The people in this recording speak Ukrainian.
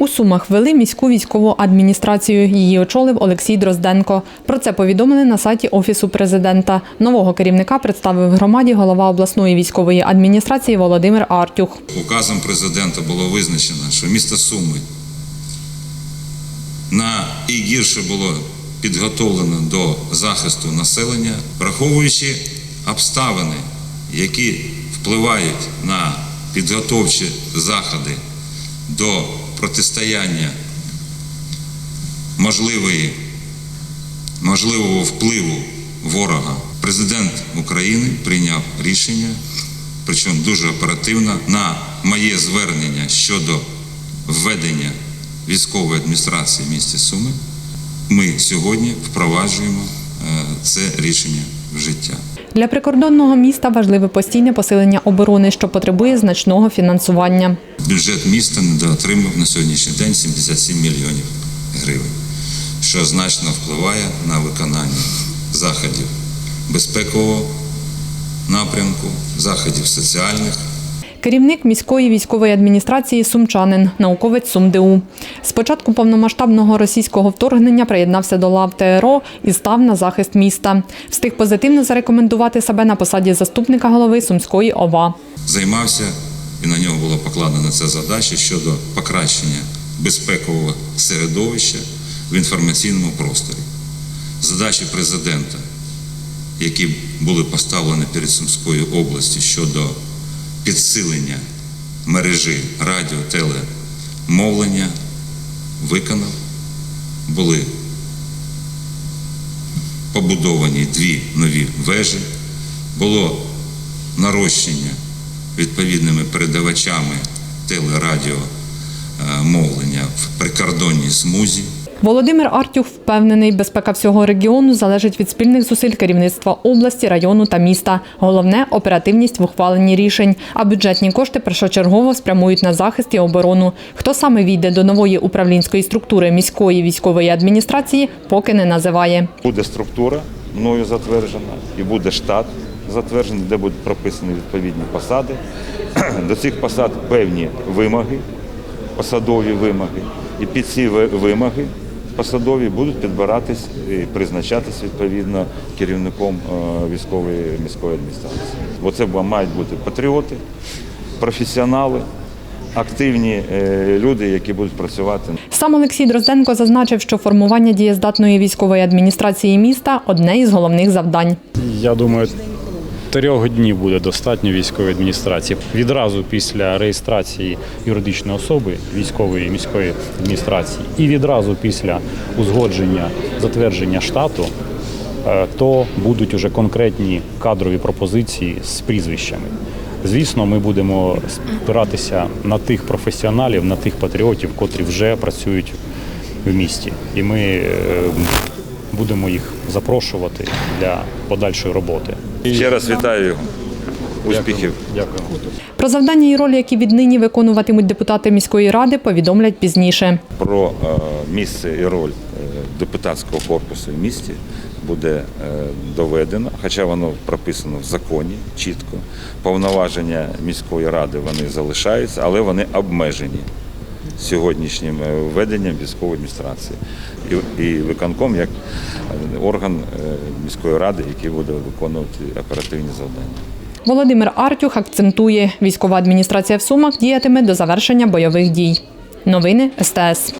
У Сумах ввели міську військову адміністрацію. Її очолив Олексій Дрозденко. Про це повідомили на сайті Офісу президента. Нового керівника представив громаді голова обласної військової адміністрації Володимир Артюх. Указом президента було визначено, що місто Суми на і гірше було підготовлено до захисту населення, враховуючи обставини, які впливають на підготовчі заходи до протистояння можливої, можливого впливу ворога. Президент України прийняв рішення, причому дуже оперативно, на моє звернення щодо введення військової адміністрації в місті Суми. Ми сьогодні впроваджуємо е, це рішення в життя. Для прикордонного міста важливе постійне посилення оборони, що потребує значного фінансування. Бюджет міста недоотримав на сьогоднішній день 77 мільйонів гривень, що значно впливає на виконання заходів безпекового напрямку, заходів соціальних. Керівник міської військової адміністрації сумчанин, науковець СумДУ. З початку повномасштабного російського вторгнення приєднався до лав ТРО і став на захист міста. Встиг позитивно зарекомендувати себе на посаді заступника голови Сумської ОВА. Займався і на нього було покладено ця задача щодо покращення безпекового середовища в інформаційному просторі. Задачі президента, які були поставлені перед Сумською областю щодо підсилення мережі радіо, телемовлення, виконав. Були побудовані дві нові вежі, було нарощення відповідними передавачами телерадіо е, мовлення в прикордонній смузі. Володимир Артюх впевнений, безпека всього регіону залежить від спільних зусиль керівництва області, району та міста. Головне оперативність в ухваленні рішень. А бюджетні кошти першочергово спрямують на захист і оборону. Хто саме війде до нової управлінської структури міської військової адміністрації, поки не називає. Буде структура мною затверджена і буде штат затверджений, де будуть прописані відповідні посади. До цих посад певні вимоги, посадові вимоги. І під ці вимоги посадові будуть підбиратись і призначатись відповідно керівником е, військової міської адміністрації. Бо це мають бути патріоти, професіонали, активні е, люди, які будуть працювати Сам Олексій Дрозденко зазначив, що формування дієздатної військової адміністрації міста одне із головних завдань. Я думаю, трьох днів буде достатньо військової адміністрації. Відразу після реєстрації юридичної особи військової міської адміністрації і відразу після узгодження затвердження штату, е, то будуть уже конкретні кадрові пропозиції з прізвищами. Звісно, ми будемо спиратися на тих професіоналів, на тих патріотів, котрі вже працюють в місті. І ми е, будемо їх запрошувати для подальшої роботи. Ще раз вітаю його. Успіхів. Дякую. Про завдання і ролі, які віднині виконуватимуть депутати міської ради, повідомлять пізніше. Про е, місце і роль е, депутатського корпусу в місті буде е, доведено, хоча воно прописано в законі чітко. Повноваження міської ради вони залишаються, але вони обмежені сьогоднішнім введенням військової адміністрації. І, і виконком як орган е, міської ради, який буде виконувати оперативні завдання. Володимир Артюх акцентує, військова адміністрація в Сумах діятиме до завершення бойових дій. Новини СТС.